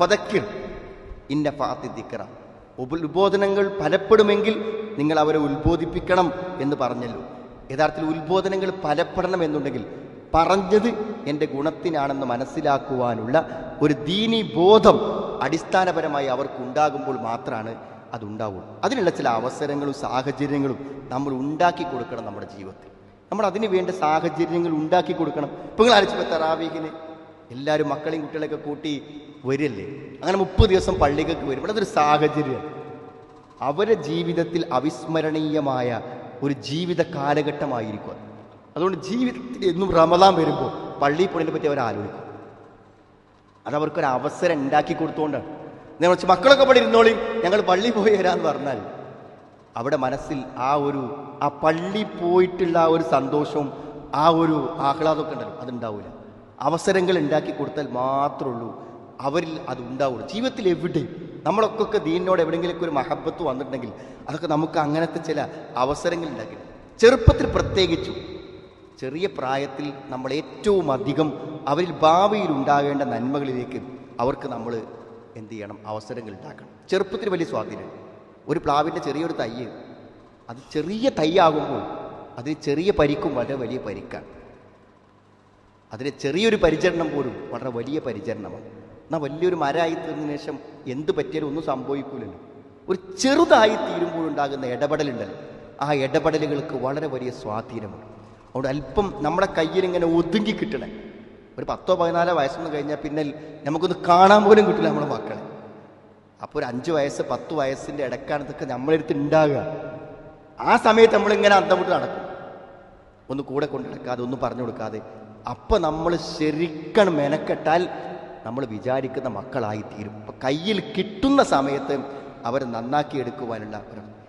ഫതക്കിർ ഇന്ന ഫാത്തി ദിക്ര ഉത്ബോധനങ്ങൾ ഫലപ്പെടുമെങ്കിൽ നിങ്ങൾ അവരെ ഉത്ബോധിപ്പിക്കണം എന്ന് പറഞ്ഞല്ലോ. യഥാർത്ഥത്തിൽ ഉത്ബോധനങ്ങൾ ഫലപ്പെടണം എന്നുണ്ടെങ്കിൽ പറഞ്ഞത് എന്റെ ഗുണത്തിനാണെന്ന് മനസ്സിലാക്കുവാനുള്ള ഒരു ദീനി ബോധം അടിസ്ഥാനപരമായി അവർക്കുണ്ടാകുമ്പോൾ മാത്രമാണ് അതുണ്ടാവുള്ളൂ. അതിനുള്ള ചില അവസരങ്ങളും സാഹചര്യങ്ങളും നമ്മൾ ഉണ്ടാക്കി കൊടുക്കണം നമ്മുടെ ജീവിതത്തിൽ. നമ്മൾ അതിന് വേണ്ട സാഹചര്യങ്ങൾ ഉണ്ടാക്കി കൊടുക്കണം. ഇപ്പോൾ നിങ്ങൾ അരച്ചു എല്ലാവരും മക്കളെയും കുട്ടികളെയൊക്കെ കൂട്ടി വരില്ലേ? അങ്ങനെ മുപ്പത് ദിവസം പള്ളികൾക്ക് വരും. ഇവിടെ അതൊരു സാഹചര്യം അവരുടെ ജീവിതത്തിൽ അവിസ്മരണീയമായ ഒരു ജീവിത കാലഘട്ടമായിരിക്കും അതുകൊണ്ട് ജീവിതത്തിൽ എന്നും റമദാൻ വരുമ്പോൾ പള്ളി പോണതിനെ പറ്റി അവർ ആലോചിക്കും. അത് അവസരം ഉണ്ടാക്കി കൊടുത്തുകൊണ്ടാണ് മറിച്ച് മക്കളൊക്കെ ഇവിടെ ഇരുന്നോളി ഞങ്ങൾ പള്ളി പോയി വരാന്ന് പറഞ്ഞാൽ അവിടെ മനസ്സിൽ ആ ഒരു ആ പള്ളി പോയിട്ടുള്ള ആ ഒരു സന്തോഷവും ആ ഒരു ആഹ്ലാദമൊക്കെ ഉണ്ടല്ലോ അതുണ്ടാവില്ല അവസരങ്ങൾ ഉണ്ടാക്കി കൊടുത്താൽ മാത്രമേ ഉള്ളൂ അവരിൽ അത് ഉണ്ടാവുള്ളൂ. ജീവിതത്തിൽ എവിടെ നമ്മളൊക്കെ ദീനിനോട് എവിടെയെങ്കിലൊക്കെ ഒരു മഹബത്ത് വന്നിട്ടുണ്ടെങ്കിൽ അതൊക്കെ നമുക്ക് അങ്ങനത്തെ ചില അവസരങ്ങൾ ഉണ്ടാക്കി. ചെറുപ്പത്തിൽ പ്രത്യേകിച്ചും ചെറിയ പ്രായത്തിൽ നമ്മൾ ഏറ്റവും അധികം അവരിൽ ഭാവിയിൽ ഉണ്ടാകേണ്ട നന്മകളിലേക്ക് അവർക്ക് നമ്മൾ എന്ത് ചെയ്യണം? അവസരങ്ങൾ ഉണ്ടാക്കണം. ചെറുപ്പത്തിൽ വലിയ സ്വാധീനം. ഒരു പ്ലാവിന്റെ ചെറിയൊരു തയ്യ്. അത് ചെറിയ തയ്യാകുമ്പോൾ അതിന് ചെറിയ പരിക്കും വളരെ വലിയ പരിക്കാണ്. അതിന് ചെറിയൊരു പരിചരണം പോലും വളരെ വലിയ പരിചരണമാണ്. എന്നാൽ വലിയൊരു മരമായി തീർന്നതിന് ശേഷം എന്ത് പറ്റിയാലും ഒന്നും സംഭവിക്കൂലല്ലോ. ഒരു ചെറുതായി തീരുമ്പോഴുണ്ടാകുന്ന ഇടപെടലുണ്ടല്ലോ. ആ ഇടപെടലുകൾക്ക് വളരെ വലിയ സ്വാധീനമുണ്ട്. അതുകൊണ്ട് അല്പം നമ്മുടെ കയ്യിൽ ഇങ്ങനെ ഒതുങ്ങി കിട്ടണേ. ഒരു പത്തോ പതിനാലോ വയസ്സൊന്നും കഴിഞ്ഞാൽ പിന്നെ നമുക്കൊന്ന് കാണാൻ പോലും കിട്ടില്ല നമ്മുടെ മക്കളെ. അപ്പോൾ ഒരു അഞ്ച് വയസ്സ് പത്ത് വയസ്സിന്റെ ഇടക്കാണ് ഇതൊക്കെ നമ്മളെടുത്ത് ഉണ്ടാകുക ആ സമയത്ത് നമ്മളിങ്ങനെ അന്തം വിട്ട് നടക്കും. ഒന്ന് കൂടെ കൊണ്ടു നടക്കാതെ ഒന്നും പറഞ്ഞു കൊടുക്കാതെ അപ്പം നമ്മൾ ശരിക്കണം മെനക്കെട്ടാൽ നമ്മൾ വിചാരിക്കുന്ന മക്കളായി തീരും അപ്പം കയ്യിൽ കിട്ടുന്ന സമയത്ത് അവർ നന്നാക്കി എടുക്കുവാനുള്ള ഒരു